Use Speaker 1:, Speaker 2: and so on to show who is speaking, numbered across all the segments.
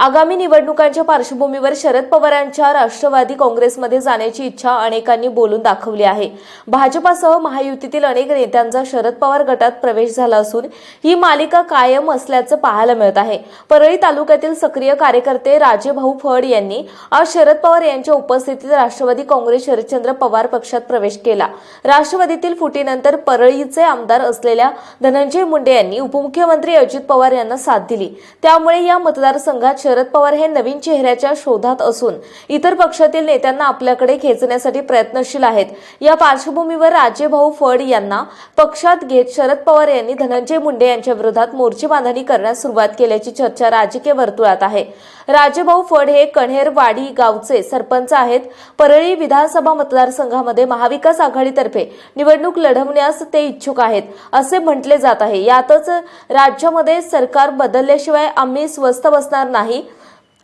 Speaker 1: आगामी निवडणुकांच्या पार्श्वभूमीवर शरद पवारांच्या राष्ट्रवादी काँग्रेसमध्ये जाण्याची इच्छा अनेकांनी बोलून दाखवली आहे. भाजपासह महायुतीतील अनेक नेत्यांचा शरद पवार गटात प्रवेश झाला असून ही मालिका कायम असल्याचं पाहायला मिळत आहे. परळी तालुक्यातील सक्रिय कार्यकर्ते राजेभाऊ फड यांनी आज शरद पवार यांच्या उपस्थितीत राष्ट्रवादी काँग्रेस शरदचंद्र पवार पक्षात प्रवेश केला. राष्ट्रवादीतील फुटीनंतर परळीचे आमदार असलेल्या धनंजय मुंडे यांनी उपमुख्यमंत्री अजित पवार यांना साथ दिली. त्यामुळे या मतदारसंघात शरद पवार हे नवीन चेहऱ्याच्या शोधात असून इतर पक्षातील नेत्यांना आपल्याकडे खेचण्यासाठी प्रयत्नशील आहेत. या पार्श्वभूमीवर राजेभाऊ फड यांना पक्षात घेत शरद पवार यांनी धनंजय मुंडे यांच्या विरोधात मोर्चे बांधणी करण्यास सुरुवात केल्याची चर्चा राजकीय वर्तुळात आहे. राजेभाऊ फड हे कण्हेरवाडी गावचे सरपंच आहेत. परळी विधानसभा मतदारसंघामध्ये महाविकास आघाडीतर्फे निवडणूक लढवण्यास ते इच्छुक आहेत असे म्हटले जात आहे. यातच राज्यामध्ये सरकार बदलल्याशिवाय आम्ही स्वस्थ बसणार नाही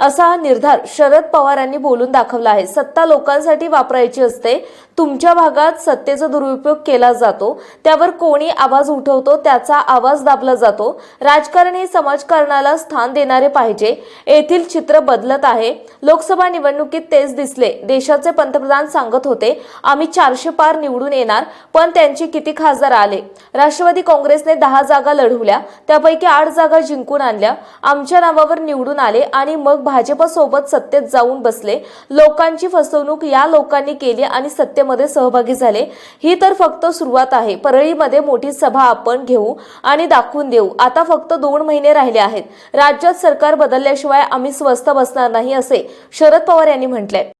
Speaker 1: असा निर्धार शरद पवारांनी बोलून दाखवला आहे. सत्ता लोकांसाठी वापरायची असते. तुमच्या भागात सत्तेचा दुरुपयोग केला जातो. त्यावर कोणी आवाज उठवतो त्याचा आवाज दाबला जातो. राजकारण हे समाजकारणाला स्थान देणारे पाहिजे. येथील चित्र बदलत आहे. लोकसभा निवडणुकीत तेच दिसले. देशाचे पंतप्रधान सांगत होते आम्ही चारशे पार निवडून येणार पण त्यांचे किती खासदार आले? राष्ट्रवादी काँग्रेसने दहा जागा लढवल्या त्यापैकी आठ जागा जिंकून आणल्या. आमच्या नावावर निवडून आले आणि मग भाजपसोबत सत्तेत जाऊन बसले. लोकांची फसवणूक या लोकांनी केली आणि सत्तेमध्ये सहभागी झाले. ही तर फक्त सुरुवात आहे. परळीमध्ये मोठी सभा आपण घेऊ आणि दाखवून देऊ. आता फक्त दोन महिने राहिले आहेत. राज्यात सरकार बदलल्याशिवाय आम्ही स्वस्थ बसणार नाही असे शरद पवार यांनी म्हटले